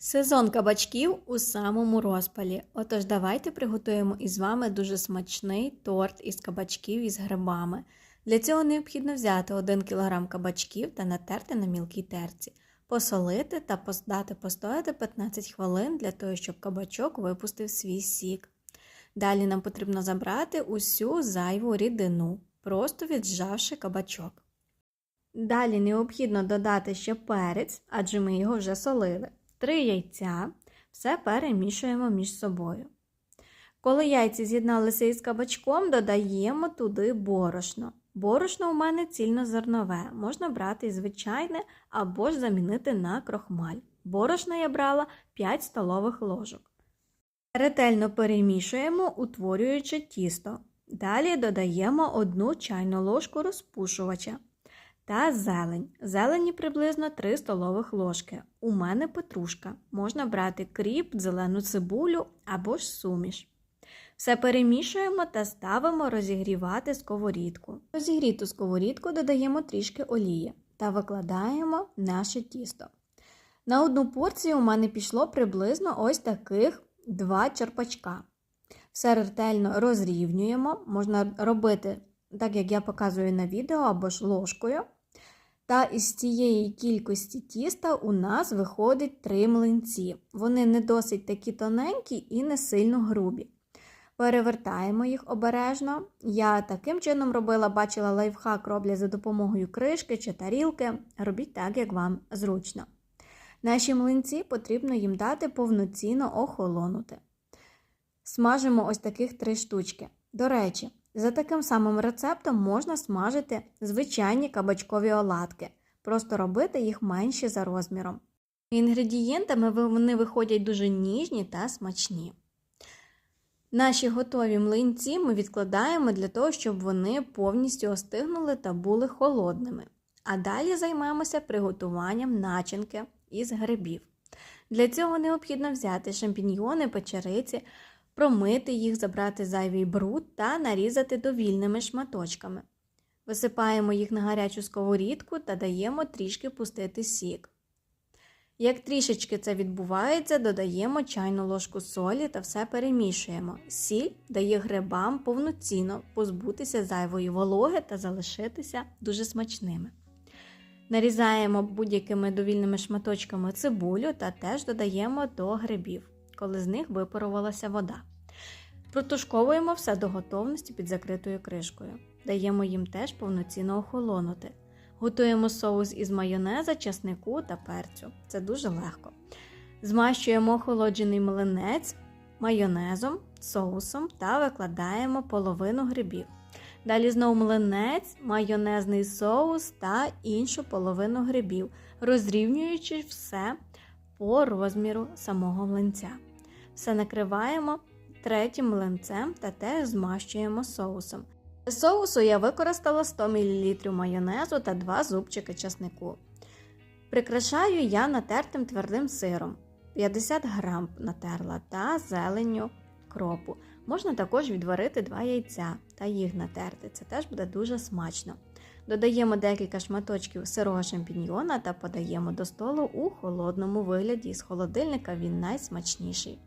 Сезон кабачків у самому розпалі. Отож, давайте приготуємо із вами дуже смачний торт із кабачків із грибами. Для цього необхідно взяти 1 кг кабачків та натерти на мілкій терці, посолити та дати постояти 15 хвилин для того, щоб кабачок випустив свій сік. Далі нам потрібно забрати усю зайву рідину, просто віджавши кабачок. Далі необхідно додати ще перець, адже ми його вже солили. Три яйця, все перемішуємо між собою. Коли яйці з'єдналися із кабачком, додаємо туди борошно. Борошно у мене цільнозернове, можна брати звичайне або ж замінити на крохмаль. Борошна я брала 5 столових ложок. Ретельно перемішуємо, утворюючи тісто. Далі додаємо 1 чайну ложку розпушувача та зелень. Зелені приблизно 3 столових ложки. У мене петрушка. Можна брати кріп, зелену цибулю або ж суміш. Все перемішуємо та ставимо розігрівати сковорідку. Розігріту сковорідку додаємо трішки олії та викладаємо наше тісто. На одну порцію у мене пішло приблизно ось таких 2 черпачка. Все ретельно розрівнюємо, можна робити так, як я показую на відео, або ж ложкою. Та із цієї кількості тіста у нас виходить три млинці. Вони не досить такі тоненькі і не сильно грубі. Перевертаємо їх обережно. Я таким чином робила, бачила лайфхак роблять за допомогою кришки чи тарілки. Робіть так, як вам зручно. Наші млинці потрібно їм дати повноцінно охолонути. Смажимо ось таких три штучки. До речі, за таким самим рецептом можна смажити звичайні кабачкові оладки, просто робити їх менші за розміром. Інгредієнтами вони виходять дуже ніжні та смачні. Наші готові млинці ми відкладаємо для того, щоб вони повністю остигнули та були холодними. А далі займемося приготуванням начинки із грибів. Для цього необхідно взяти шампіньйони, печериці, промити їх, забрати зайвий бруд та нарізати довільними шматочками. Висипаємо їх на гарячу сковорідку та даємо трішки пустити сік. Як трішечки це відбувається, додаємо чайну ложку солі та все перемішуємо. Сіль дає грибам повноцінно позбутися зайвої вологи та залишитися дуже смачними. Нарізаємо будь-якими довільними шматочками цибулю та теж додаємо до грибів, коли з них випарувалася вода. Протушковуємо все до готовності під закритою кришкою. Даємо їм теж повноцінно охолонути. Готуємо соус із майонеза, часнику та перцю. Це дуже легко. Змащуємо охолоджений млинець майонезом, соусом та викладаємо половину грибів. Далі знову млинець, майонезний соус та іншу половину грибів, розрівнюючи все по розміру самого млинця. Все накриваємо третім млинцем та теж змащуємо соусом. Для соусу я використала 100 мл майонезу та 2 зубчики часнику. Прикрашаю я натертим твердим сиром. 50 грам натерла та зеленню кропу. Можна також відварити 2 яйця та їх натерти. Це теж буде дуже смачно. Додаємо декілька шматочків сирого шампіньйона та подаємо до столу у холодному вигляді. З холодильника він найсмачніший.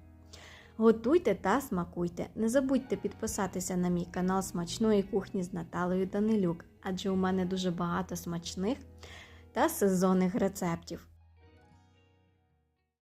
Готуйте та смакуйте. Не забудьте підписатися на мій канал Смачної кухні з Наталею Данилюк, адже у мене дуже багато смачних та сезонних рецептів.